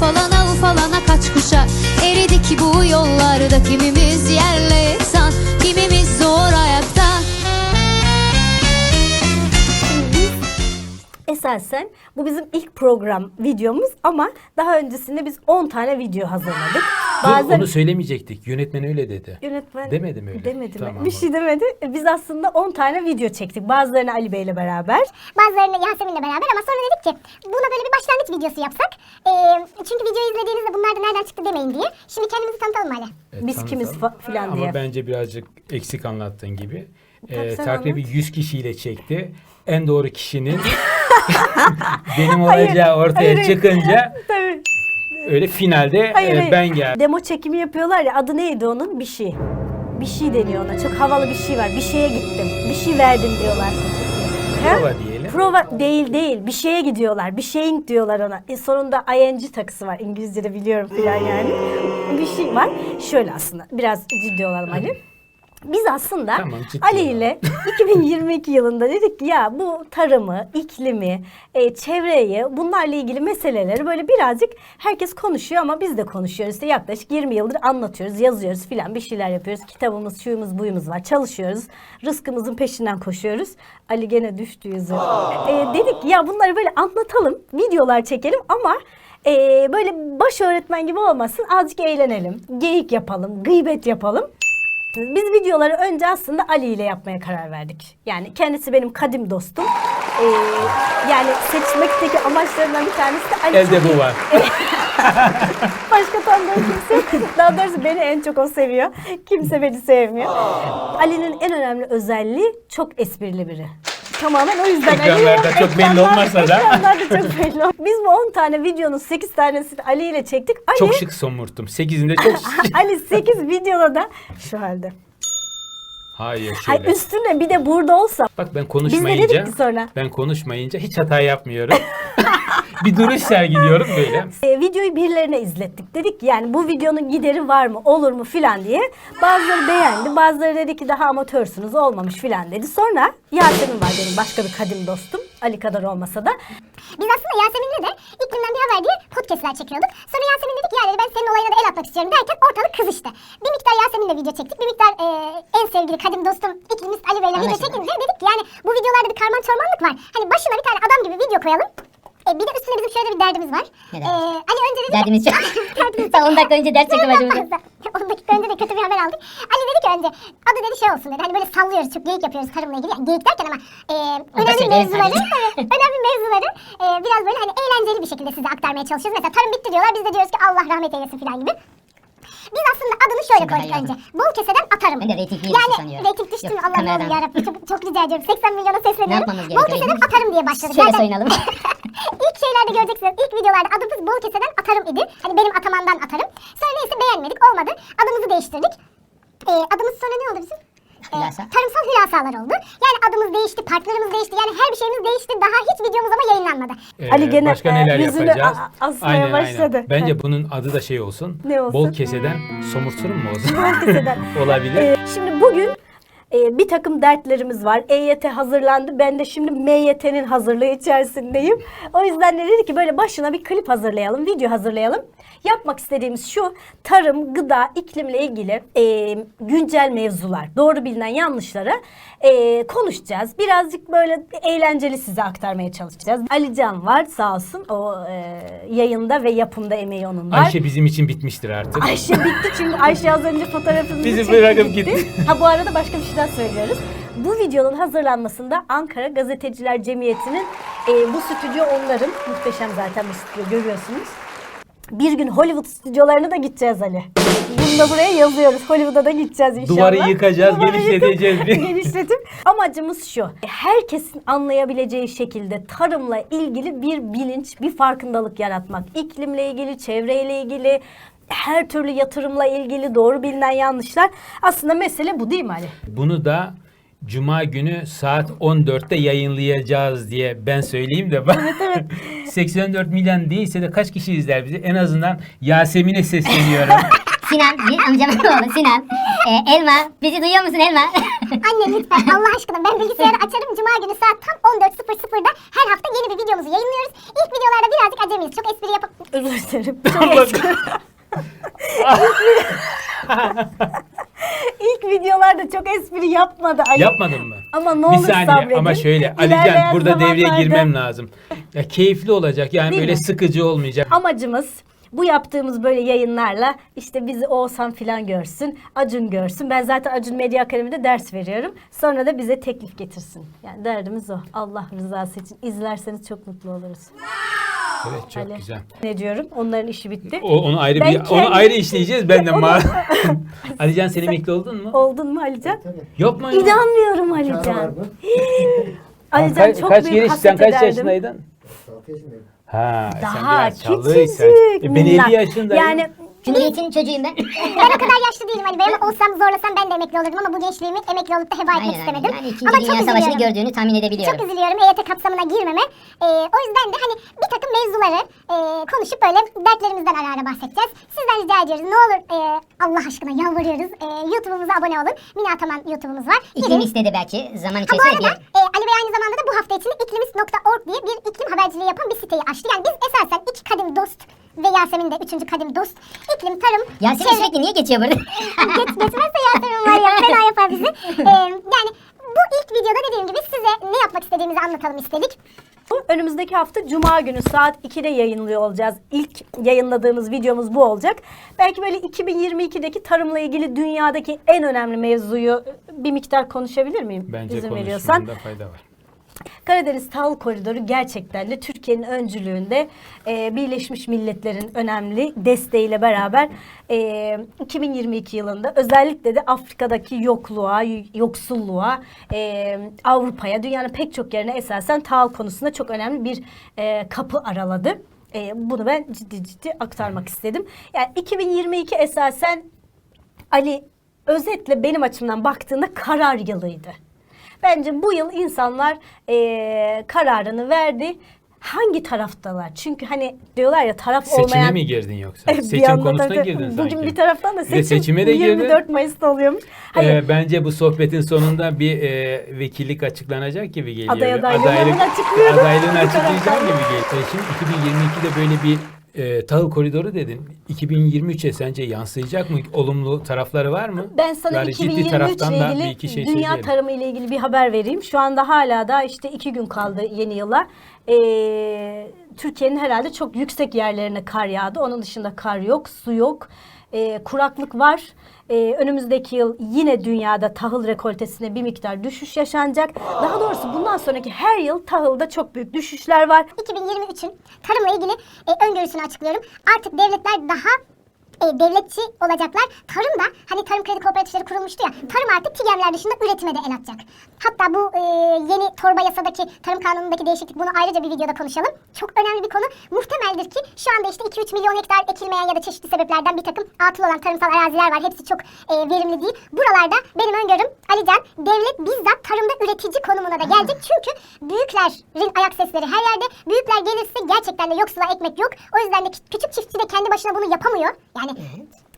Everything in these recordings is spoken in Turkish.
ufalana ufalana kaç kuşak Eridik bu yollarda kimimiz yerle Esasen bu bizim ilk program videomuz ama daha öncesinde biz 10 tane video hazırladık. Dur, onu söylemeyecektik. Yönetmen öyle dedi. Yönetmen Demedi mi öyle? Demedi mi? Tamam, Bir şey demedi. Biz aslında 10 tane video çektik. Bazılarını Ali Bey'le beraber. Bazılarını Yasemin'le beraber ama sonra dedik ki buna böyle bir başlangıç videosu yapsak. Ee, çünkü videoyu izlediğinizde bunlar da nereden çıktı demeyin diye. Şimdi kendimizi tanıtalım Ali. Evet, Biz tanıtalım. kimiz fa- filan Ama diye. bence birazcık eksik anlattığın gibi. Tabii Ee, sen takribi anlat. 100 kişiyle çekti. En doğru kişinin benim olacağı ortaya hayır, çıkınca Tabii. öyle finalde Hayır, e, hayır. ben geldim. Demo çekimi yapıyorlar ya adı neydi onun? Bir şey. Bir şey deniyor ona. Çok havalı bir şey var. Bir şeye gittim. Bir şey verdim diyorlar. Prova diyelim. Prova değil değil. Bir şeye gidiyorlar. Bir şeyin diyorlar ona. E, sonunda ing takısı var. İngilizce'de biliyorum falan yani. Bir şey var. Şöyle aslında. Biraz ciddi olalım Ali. Biz aslında Tamam, Ali ile 2022 yılında dedik ki ya bu tarımı, iklimi, e, çevreyi, bunlarla ilgili meseleleri böyle birazcık herkes konuşuyor ama biz de konuşuyoruz. İşte yaklaşık 20 yıldır anlatıyoruz, yazıyoruz filan bir şeyler yapıyoruz. Kitabımız, şuyumuz, buyumuz var. Çalışıyoruz. Rızkımızın peşinden koşuyoruz. Ali gene düştü yüzü. E, dedik ya bunları böyle anlatalım, videolar çekelim ama e, böyle baş öğretmen gibi olmasın. Azıcık eğlenelim, geyik yapalım, gıybet yapalım. Biz videoları önce aslında Ali ile yapmaya karar verdik. Yani kendisi benim kadim dostum. Ee, yani seçmekteki amaçlarından bir tanesi de Ali. Elde bu var. Başka tanıdığım kimse yok. Daha doğrusu beni en çok o seviyor. Kimse beni sevmiyor. Ali'nin en önemli özelliği çok esprili biri. Tamamen o yüzden Ekranlarda çok belli olmasa da. Ekranlarda çok belli olmaz. Biz bu 10 tane videonun 8 tanesini Ali ile çektik. Ali, Çok şık somurttum. 8'inde çok şık. Ali 8 videoda da şu halde. Hayır Hayır şöyle. üstüne bir de burada olsa Bak ben Biz dedik konuşmayınca ki sonra? ben konuşmayınca hiç hata yapmıyorum. bir duruş sergiliyorum böyle. E, videoyu birilerine izlettik. Dedik ki yani bu videonun gideri var mı, olur mu filan diye. Bazıları beğendi, bazıları dedi ki daha amatörsünüz, olmamış filan dedi. Sonra Yasemin var benim başka bir kadim dostum. Ali kadar olmasa da. Biz aslında Yasemin'le de iklimden bir haber diye podcastler çekiyorduk. Sonra Yasemin dedik ya dedi ben senin olayına da el atmak istiyorum derken ortalık kızıştı. Bir miktar Yasemin'le video çektik. Bir miktar e, en sevgili kadim dostum iklimimiz Ali Bey'le video çekince dedik ki yani bu videolarda bir karman çormanlık var. Hani başına bir tane adam gibi video koyalım. E, bir de üstüne bizim şöyle bir derdimiz var. Ne E? Ali önce dedi Derdimiz çok. Derdimiz Daha 10 dakika önce ders çekti başımıza. 10 dakika önce de kötü bir haber aldık. Ali dedi ki önce adı dedi şey olsun dedi. Hani böyle sallıyoruz çok geyik yapıyoruz tarımla ilgili. Yani geyik derken ama e, önemli mevzuları, tabii, önemli mevzuları e, biraz böyle hani eğlenceli bir şekilde size aktarmaya çalışıyoruz. Mesela tarım bitti diyorlar. Biz de diyoruz ki Allah rahmet eylesin falan gibi. Biz aslında adını şöyle Şimdi koyduk önce. Bol keseden atarım. Ben de reyting niye Yani düştü sanıyorum. reyting düştü mü Allah'ım kameradan. yarabbim çok, çok rica ediyorum. 80 milyona sesleniyorum. Ne yapmamız Bol gerekiyor? keseden atarım diye başladık. Şöyle Zaten- soyunalım. İlk şeylerde göreceksiniz. İlk videolarda adımız bol keseden atarım idi. Hani benim atamandan atarım. Sonra neyse beğenmedik olmadı. Adımızı değiştirdik. Ee, adımız sonra ne oldu bizim? Ee, Hülasa. tarımsal hülasalar oldu. Yani adımız değişti, parklarımız değişti. Yani her bir şeyimiz değişti. Daha hiç videomuz ama yayınlanmadı. Ee, Ali gene, başka e, neler yüzünü yapacağız? a- asmaya başladı. Bence Evet. bunun adı da şey olsun. Ne olsun? Bol keseden somurturum mu olsun? Bol keseden. Olabilir. Ee, şimdi bugün e, bir takım dertlerimiz var. EYT hazırlandı. Ben de şimdi MYT'nin hazırlığı içerisindeyim. O yüzden de dedik ki böyle başına bir klip hazırlayalım, video hazırlayalım. Yapmak istediğimiz şu, tarım, gıda, iklimle ilgili e, güncel mevzular, doğru bilinen yanlışları e, konuşacağız. Birazcık böyle eğlenceli size aktarmaya çalışacağız. Ali Can var sağ olsun. O e, yayında ve yapımda emeği onun var. Ayşe bizim için bitmiştir artık. Ayşe bitti çünkü Ayşe az önce fotoğrafını Bizi çekti bırakıp gitti. Ha bu arada başka bir şey daha söylüyoruz. Bu videonun hazırlanmasında Ankara Gazeteciler Cemiyeti'nin e, bu stüdyo onların. Muhteşem zaten bu stüdyo görüyorsunuz. Bir gün Hollywood stüdyolarına da gideceğiz Ali. Bunu da buraya yazıyoruz. Hollywood'a da gideceğiz inşallah. Duvarı yıkacağız, Duvarı genişleteceğiz yıkıp- genişletip. Amacımız şu. Herkesin anlayabileceği şekilde tarımla ilgili bir bilinç, bir farkındalık yaratmak. İklimle ilgili, çevreyle ilgili, her türlü yatırımla ilgili doğru bilinen yanlışlar. Aslında mesele bu değil mi Ali? Bunu da Cuma günü saat 14'te yayınlayacağız diye ben söyleyeyim de. Evet evet. 84 milyon değilse de kaç kişi izler bizi? En azından Yasemin'e sesleniyorum. Sinan, bir amcamın oğlu Sinan. Ee, Elma, bizi duyuyor musun Elma? Anne lütfen Allah aşkına ben bilgisayarı açarım. Cuma günü saat tam 14.00'da her hafta yeni bir videomuzu yayınlıyoruz. İlk videolarda birazcık acemiyiz. Çok espri yapıp... Özür dilerim. Çok eski. İlk videolarda çok espri yapmadı Ali. Yapmadın mı? Ama ne bir olur saniye sabredin. ama şöyle İlerleyen Alican burada devreye zamanlarda- girmem lazım. Ya keyifli olacak yani Değil böyle mi? sıkıcı olmayacak. Amacımız bu yaptığımız böyle yayınlarla işte bizi Oğuzhan filan görsün, Acun görsün. Ben zaten Acun Medya Akademi'de ders veriyorum. Sonra da bize teklif getirsin. Yani derdimiz o. Allah rızası için izlerseniz çok mutlu oluruz. Evet çok Ali. güzel. Ne diyorum? Onların işi bitti. O, onu ayrı Ben bir onu kendim- ayrı işleyeceğiz. Ben de Onu- ma Alican sen emekli oldun mu? Oldun mu Alican? Yapma ya. İnanmıyorum Alican. Alican çok kaç büyük geliş, hasret sen kaç ederdim. yaşındaydın? 6 yaşındayım. Ha, sen Daha biraz küçücük. E, ben minnak. 50 yaşındayım. Yani Cumhuriyet'in çocuğuyum ben. Ben o kadar yaşlı değilim Bey ama olsam zorlasam ben de emekli olurdum ama bu gençliğimi emekli olup da heba etmek Aynen istemedim. Yani İkinci ama Dünya çok Savaşı'nı üzülüyorum. gördüğünü tahmin edebiliyorum. Çok üzülüyorum EYT kapsamına girmeme. Ee, o yüzden de hani bir takım mevzuları e, konuşup böyle dertlerimizden ara ara bahsedeceğiz. Sizden rica ediyoruz ne olur e, Allah aşkına yalvarıyoruz. E, YouTube'umuza abone olun. Mini Ataman YouTube'umuz var. İklim istedi belki zaman Ha bu içerisinde arada bir e, Ali Bey aynı zamanda da bu hafta içinde iklimist.org diye bir iklim haberciliği yapan bir siteyi açtı. Yani biz esasen iki kadim dost ve Yasemin de üçüncü kadim dost. İklim, tarım, Yasemin çevre- sürekli niye geçiyor burada? Geç, geçmezse Yasemin var ya fena yapar bizi. Ee, yani bu ilk videoda dediğim gibi size ne yapmak istediğimizi anlatalım istedik. Bu Önümüzdeki hafta Cuma günü saat 2'de yayınlıyor olacağız. İlk yayınladığımız videomuz bu olacak. Belki böyle 2022'deki tarımla ilgili dünyadaki en önemli mevzuyu bir miktar konuşabilir miyim? Bence İzin veriyorsan. konuşmanda fayda var. Karadeniz Tahıl Koridoru gerçekten de Türkiye'nin öncülüğünde e, Birleşmiş Milletler'in önemli desteğiyle beraber e, 2022 yılında özellikle de Afrika'daki yokluğa, yoksulluğa, e, Avrupa'ya, dünyanın pek çok yerine esasen tahıl konusunda çok önemli bir e, kapı araladı. E, bunu ben ciddi ciddi aktarmak istedim. Yani 2022 esasen Ali özetle benim açımdan baktığında karar yılıydı. Bence bu yıl insanlar eee, kararını verdi. Hangi taraftalar? Çünkü hani diyorlar ya taraf Seçime olmayan... mi girdin yoksa? Bir Seçim konusuna tabii, girdin Bugün sanki. bir taraftan da seçim seçime de girdin. 24 Mayıs'ta oluyormuş. Hayır, Ee, bence bu sohbetin sonunda bir e, vekillik açıklanacak gibi geliyor. Aday adaylığını açıklayacağım gibi geliyor. E, şimdi 2022'de böyle bir e, tahıl koridoru dedin. 2023'e sence yansıyacak mı? Olumlu tarafları var mı? Ben sana Yani ciddi 2023 taraftan ile ilgili bir iki şey dünya söyleyelim. tarımı ile ilgili bir haber vereyim. Şu anda hala da işte iki gün kaldı yeni yıla. Ee, Türkiye'nin herhalde çok yüksek yerlerine kar yağdı. Onun dışında kar yok, su yok. Ee, kuraklık var. Ee, önümüzdeki yıl yine dünyada tahıl rekoltesine bir miktar düşüş yaşanacak. Daha doğrusu bundan sonraki her yıl tahılda çok büyük düşüşler var. 2023'ün tarımla ilgili e, öngörüsünü açıklıyorum. Artık devletler daha e, devletçi olacaklar. Tarım da hani tarım kredi kooperatifleri kurulmuştu ya. Tarım artık TİGEM'ler dışında üretime de el atacak. Hatta bu e, yeni torba yasadaki tarım kanunundaki değişiklik bunu ayrıca bir videoda konuşalım. Çok önemli bir konu. Muhtemeldir ki şu anda işte 2-3 milyon hektar ekilmeyen ya da çeşitli sebeplerden bir takım atıl olan tarımsal araziler var. Hepsi çok e, verimli değil. Buralarda benim öngörüm Alican devlet bizzat tarımda üretici konumuna da gelecek. Çünkü büyüklerin ayak sesleri her yerde. Büyükler gelirse gerçekten de yoksula ekmek yok. O yüzden de kü- küçük çiftçi de kendi başına bunu yapamıyor. Yani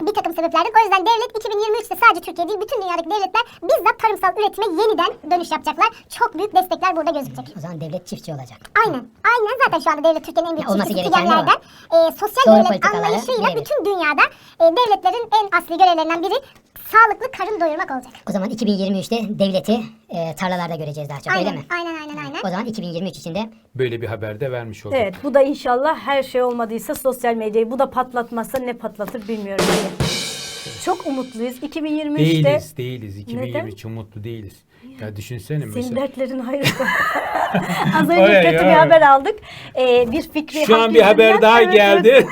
bir takım sebeplerden. O yüzden devlet 2023'te sadece Türkiye değil bütün dünyadaki devletler bizzat tarımsal üretime yeniden dönüş yapacaklar. Çok büyük destekler burada gözükecek. O zaman devlet çiftçi olacak. Aynen. Aynen zaten şu anda devlet Türkiye'nin en büyük olması çiftçisi. TİGEM'lerden. E, sosyal Doğru devlet anlayışıyla devlet. bütün dünyada e, devletlerin en asli görevlerinden biri sağlıklı karın doyurmak olacak. O zaman 2023'te devleti e, tarlalarda göreceğiz daha çok öyle Aynen, mi? aynen, aynen, aynen. O zaman 2023 için de Böyle bir haber de vermiş olduk. Evet bu da inşallah her şey olmadıysa sosyal medyayı bu da patlatmazsa ne patlatır bilmiyorum. Çok umutluyuz. 2023'te Değiliz, değiliz. 2023 umutlu değiliz. Ya düşünsene Senin mesela. dertlerin hayırlısı. Az önce Oley, kötü bir oley. haber aldık. Ee, bir fikri Şu an bir haber daha Evet, geldi.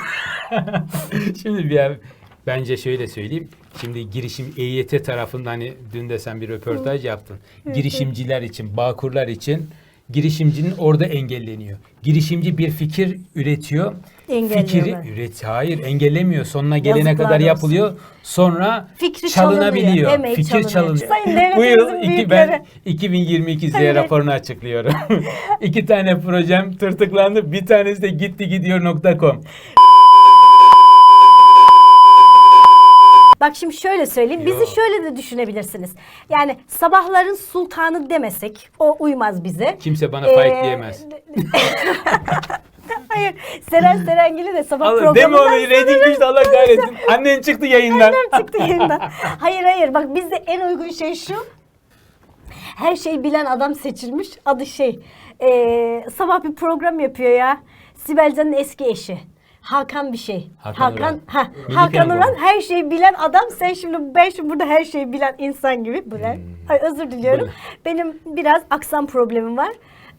Şimdi bir haber- bence şöyle söyleyeyim. Şimdi girişim EYT tarafında hani dün de sen bir röportaj yaptın. Girişimciler için, bağkurlar için girişimcinin orada engelleniyor. Girişimci bir fikir üretiyor. Fikri üret hayır engellemiyor. Sonuna gelene Yazıklar kadar olsun. yapılıyor. Sonra Fikri çalınabiliyor. çalınıyor, Fikir çalınıyor. çalınıyor. Bu yıl iki, ben büyükleri. 2022 Z raporunu açıklıyorum. iki tane projem tırtıklandı. Bir tanesi de gitti gidiyor.com. Bak şimdi şöyle söyleyeyim. Bizi Yo. şöyle de düşünebilirsiniz. Yani sabahların sultanı demesek o uymaz bize. Kimse bana Ee, fight diyemez. Hayır. Seren Serengil'i de sabah Allah, deme programından onu reyting düştü Allah kahretsin. Annen çıktı yayından. Annem çıktı yayından. Hayır hayır bak bizde en uygun şey şu. Her şeyi bilen adam seçilmiş. Adı şey. eee, sabah bir program yapıyor ya. Sibel Can'ın eski eşi. Hakan bir şey. Hakan Uran. ha, Hakan. Uran her şeyi bilen adam. Sen şimdi ben şimdi burada her şeyi bilen insan gibi. Bülent. Hmm. Ay, özür diliyorum. Buyurun. Benim biraz aksan problemim var.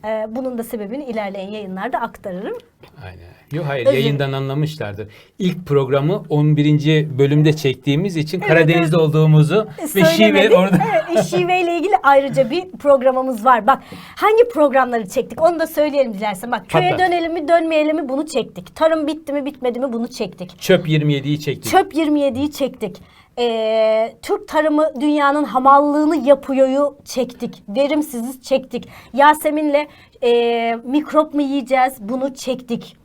Eee, bunun da sebebini ilerleyen yayınlarda aktarırım. Aynen. Yok hayır Özür- yayından anlamışlardır. İlk programı 11. bölümde çektiğimiz için Karadeniz'de olduğumuzu ve şive orada Evet, e, şiveyle ilgili ayrıca bir programımız var. Bak hangi programları çektik onu da söyleyelim dilersen. Bak köye Patlat. dönelim mi dönmeyelim mi bunu çektik. Tarım bitti mi bitmedi mi bunu çektik. çöp 27'yi çektik. Çöp 27'yi çektik. Ee, Türk tarımı dünyanın hamallığını yapıyor'yu çektik. Verimsiziz çektik. Yasemin'le e, mikrop mu yiyeceğiz bunu çektik.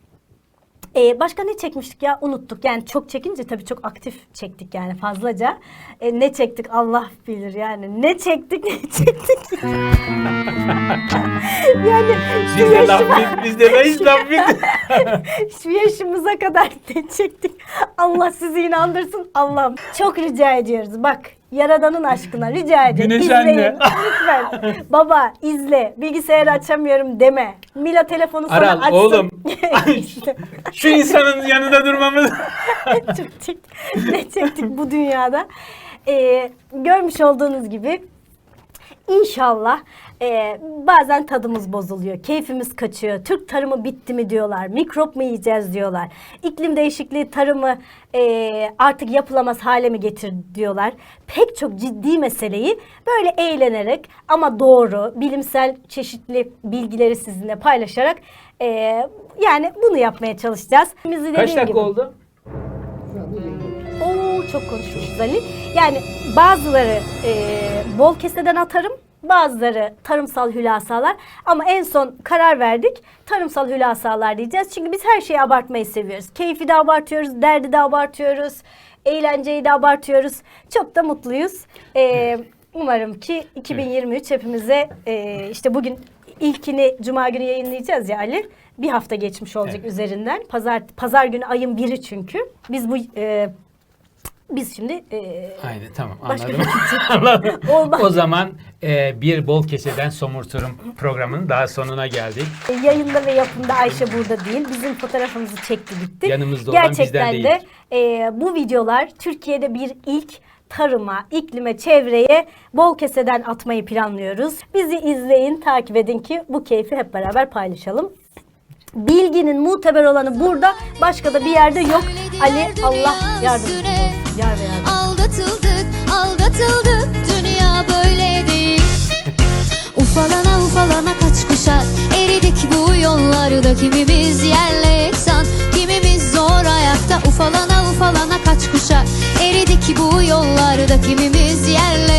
Ee, başka ne çekmiştik ya unuttuk. Yani çok çekince tabii çok aktif çektik yani fazlaca. Ee, ne çektik Allah bilir yani. Ne çektik ne çektik. yani şu, laf yaşıma, bit, bizde de hiç laf bit. şu yaşımıza kadar ne çektik. Allah sizi inandırsın Allah'ım. Çok rica ediyoruz bak. Yaradanın aşkına rica ediyorum. Güneş İzleyin. anne. Lütfen. Baba izle. Bilgisayarı açamıyorum deme. Mila telefonu sana Aral, açsın. oğlum. İşte. Şu insanın yanında durmamız. çektik. Ne çektik bu dünyada. Ee, görmüş olduğunuz gibi inşallah e, bazen tadımız bozuluyor. Keyfimiz kaçıyor. Türk tarımı bitti mi diyorlar. Mikrop mu yiyeceğiz diyorlar. İklim değişikliği tarımı e, artık yapılamaz hale mi getir diyorlar. Pek çok ciddi meseleyi böyle eğlenerek ama doğru bilimsel çeşitli bilgileri sizinle paylaşarak e, yani bunu yapmaya çalışacağız. Bizi Kaç dakika gibi- oldu? Oo çok konuşmuşuz Ali. Yani bazıları e, bol keseden atarım, bazıları tarımsal hülasalar. Ama en son karar verdik tarımsal hülasalar diyeceğiz. Çünkü biz her şeyi abartmayı seviyoruz. Keyfi de abartıyoruz, derdi de abartıyoruz, eğlenceyi de abartıyoruz. Çok da mutluyuz. E, umarım ki 2023 hepimize e, işte bugün ilkini Cuma günü yayınlayacağız ya Ali. Bir hafta geçmiş olacak Evet. üzerinden. Pazar pazar günü ayın biri çünkü. Biz bu e, biz şimdi e, Aynen tamam Başka anladım. Anladım. Olmaz. o zaman e, bir bol keseden somurturum programının daha sonuna geldik. yayında ve yapımda Ayşe burada değil. Bizim fotoğrafımızı çekti gitti. Yanımızda olan Gerçekten bizden de e, bu videolar Türkiye'de bir ilk tarıma, iklime, çevreye bol keseden atmayı planlıyoruz. Bizi izleyin, takip edin ki bu keyfi hep beraber paylaşalım. Bilginin muteber olanı burada, başka da bir yerde yok. Ali Allah yardımcımız olsun. Aldatıldık, aldatıldık. Dünya böyle değil. Ufalana ufalana kaç kuşak. Eridik bu yollarda. Kimimiz yerle yeksan Kimimiz zor ayakta. Ufalana ufalana kaç kuşak. Eridik bu yollarda. Kimimiz yerle